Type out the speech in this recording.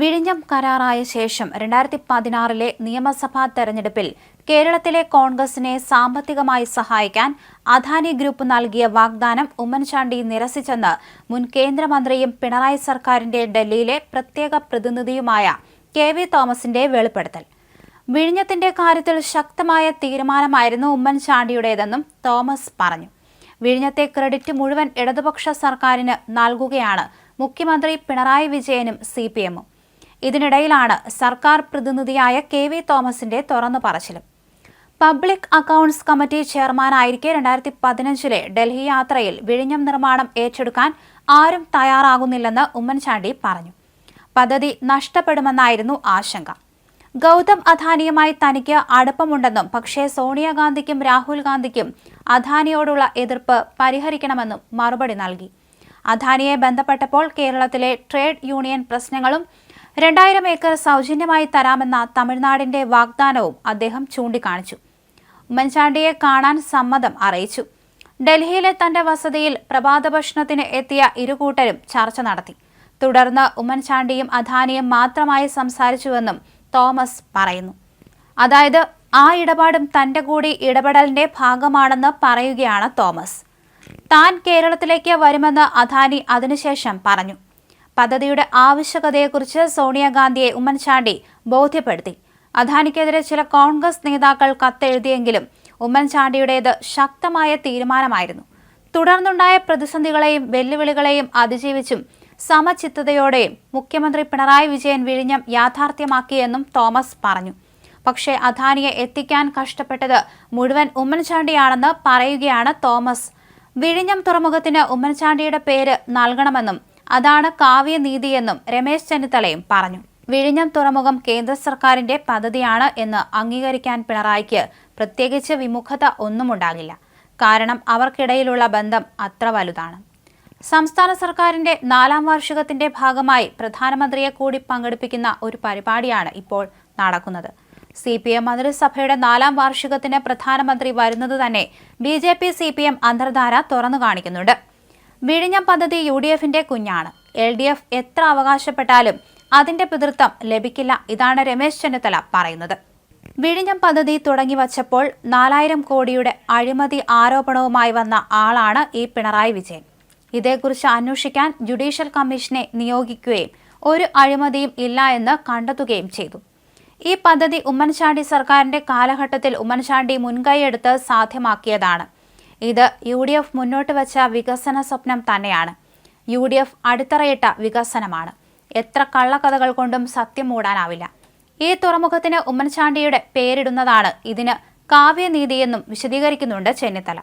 വിഴിഞ്ഞം കരാറായ ശേഷം രണ്ടായിരത്തി പതിനാറിലെ നിയമസഭാ തെരഞ്ഞെടുപ്പിൽ കേരളത്തിലെ കോൺഗ്രസിനെ സാമ്പത്തികമായി സഹായിക്കാൻ അദാനി ഗ്രൂപ്പ് നൽകിയ വാഗ്ദാനം ഉമ്മൻചാണ്ടി നിരസിച്ചെന്ന് മുൻ കേന്ദ്രമന്ത്രിയും പിണറായി സർക്കാരിന്റെ ഡൽഹിയിലെ പ്രത്യേക പ്രതിനിധിയുമായ കെ വി തോമസിന്റെ വെളിപ്പെടുത്തൽ. വിഴിഞ്ഞത്തിന്റെ കാര്യത്തിൽ ശക്തമായ തീരുമാനമായിരുന്നു ഉമ്മൻചാണ്ടിയുടേതെന്നും തോമസ് പറഞ്ഞു. വിഴിഞ്ഞത്തെ ക്രെഡിറ്റ് മുഴുവൻ ഇടതുപക്ഷ സർക്കാരിന് നൽകുകയാണ് മുഖ്യമന്ത്രി പിണറായി വിജയനും സി പി എമ്മും. ഇതിനിടയിലാണ് സർക്കാർ പ്രതിനിധിയായ കെ വി തോമസിന്റെ തുറന്നു പറച്ചിലും. പബ്ലിക് അക്കൗണ്ട്സ് കമ്മിറ്റി ചെയർമാനായിരിക്കെ രണ്ടായിരത്തി പതിനഞ്ചിലെ ഡൽഹി യാത്രയിൽ വിഴിഞ്ഞം നിർമ്മാണം ഏറ്റെടുക്കാൻ ആരും തയ്യാറാകുന്നില്ലെന്ന് ഉമ്മൻചാണ്ടി പറഞ്ഞു. പദ്ധതി നഷ്ടപ്പെടുമെന്നായിരുന്നു ആശങ്ക. ഗൗതം അദാനിയുമായി തനിക്ക് അടുപ്പമുണ്ടെന്നും പക്ഷേ സോണിയാഗാന്ധിക്കും രാഹുൽ ഗാന്ധിക്കും അദാനിയോടുള്ള എതിർപ്പ് പരിഹരിക്കണമെന്നും മറുപടി നൽകി. അദാനിയെ ബന്ധപ്പെട്ടപ്പോൾ കേരളത്തിലെ ട്രേഡ് യൂണിയൻ പ്രശ്നങ്ങളും രണ്ടായിരം ഏക്കർ സൗജന്യമായി തരാമെന്ന തമിഴ്നാടിന്റെ വാഗ്ദാനവും അദ്ദേഹം ചൂണ്ടിക്കാണിച്ചു. ഉമ്മൻചാണ്ടിയെ കാണാൻ സമ്മതം അറിയിച്ചു. ഡൽഹിയിലെ തന്റെ വസതിയിൽ പ്രഭാത ഭക്ഷണത്തിന് എത്തിയ ഇരുകൂട്ടരും ചർച്ച നടത്തി. തുടർന്ന് ഉമ്മൻചാണ്ടിയും അദാനിയും മാത്രമായി സംസാരിച്ചുവെന്നും തോമസ് പറയുന്നു. അതായത് ആ ഇടപാടും തന്റെ കൂടി ഇടപെടലിന്റെ ഭാഗമാണെന്ന് പറയുകയാണ് തോമസ്. താൻ കേരളത്തിലേക്ക് വരുമെന്ന് അധാനി അതിനുശേഷം പറഞ്ഞു. പദ്ധതിയുടെ ആവശ്യകതയെക്കുറിച്ച് സോണിയാഗാന്ധിയെ ഉമ്മൻചാണ്ടി ബോധ്യപ്പെടുത്തി. അദാനിക്കെതിരെ ചില കോൺഗ്രസ് നേതാക്കൾ കത്തെഴുതിയെങ്കിലും ഉമ്മൻചാണ്ടിയുടേത് ശക്തമായ തീരുമാനമായിരുന്നു. തുടർന്നുണ്ടായ പ്രതിസന്ധികളെയും വെല്ലുവിളികളെയും അതിജീവിച്ചും സമചിത്തതയോടെയും മുഖ്യമന്ത്രി പിണറായി വിജയൻ വിഴിഞ്ഞം യാഥാർത്ഥ്യമാക്കിയെന്നും തോമസ് പറഞ്ഞു. പക്ഷേ അദാനിയെ എത്തിക്കാൻ കഷ്ടപ്പെട്ടത് മുഴുവൻ ഉമ്മൻചാണ്ടിയാണെന്ന് പറയുകയാണ് തോമസ്. വിഴിഞ്ഞം തുറമുഖത്തിന് ഉമ്മൻചാണ്ടിയുടെ പേര് നൽകണമെന്നും അതാണ് കാവ്യനീതിയെന്നും രമേശ് ചെന്നിത്തലയും പറഞ്ഞു. വിഴിഞ്ഞം തുറമുഖം കേന്ദ്ര സർക്കാരിന്റെ പദ്ധതിയാണ് എന്ന് അംഗീകരിക്കാൻ പിണറായിക്ക് പ്രത്യേകിച്ച് വിമുഖത ഒന്നുമുണ്ടാകില്ല. കാരണം അവർക്കിടയിലുള്ള ബന്ധം അത്ര വലുതാണ്. സംസ്ഥാന സർക്കാരിന്റെ നാലാം വാർഷികത്തിന്റെ ഭാഗമായി പ്രധാനമന്ത്രിയെ കൂടി പങ്കെടുപ്പിക്കുന്ന ഒരു പരിപാടിയാണ് ഇപ്പോൾ നടക്കുന്നത്. സി പി എം മന്ത്രിസഭയുടെ നാലാം വാർഷികത്തിന് പ്രധാനമന്ത്രി വരുന്നത് തന്നെ B J P C P M അന്തർധാര തുറന്നു കാണിക്കുന്നുണ്ട്. വിഴിഞ്ഞം പദ്ധതി യു ഡി എഫിന്റെ കുഞ്ഞാണ്. എൽ ഡി എഫ് എത്ര അവകാശപ്പെട്ടാലും അതിന്റെ പിതൃത്വം ലഭിക്കില്ല ഇതാണ് രമേശ് ചെന്നിത്തല പറയുന്നത്. വിഴിഞ്ഞം പദ്ധതി തുടങ്ങി വച്ചപ്പോൾ നാലായിരം കോടിയുടെ അഴിമതി ആരോപണവുമായി വന്ന ആളാണ് ഈ പിണറായി വിജയൻ. ഇതേക്കുറിച്ച് അന്വേഷിക്കാൻ ജുഡീഷ്യൽ കമ്മീഷനെ നിയോഗിക്കുകയും ഒരു അഴിമതിയും ഇല്ല എന്ന് കണ്ടെത്തുകയും ചെയ്തു. ഈ പദ്ധതി ഉമ്മൻചാണ്ടി സർക്കാരിന്റെ കാലഘട്ടത്തിൽ ഉമ്മൻചാണ്ടി മുൻകൈയെടുത്ത് സാധ്യമാക്കിയതാണ്. ഇത് യു ഡി എഫ് മുന്നോട്ട് വച്ച വികസന സ്വപ്നം തന്നെയാണ്. യു ഡി എഫ് അടിത്തറയിട്ട വികസനമാണ്. എത്ര കള്ളക്കഥകൾ കൊണ്ടും സത്യം മൂടാനാവില്ല. ഈ തുറമുഖത്തിന് ഉമ്മൻചാണ്ടിയുടെ പേരിടുന്നതാണ് ഇതിന് കാവ്യനീതിയെന്നും വിശദീകരിക്കുന്നുണ്ട് ചെന്നിത്തല.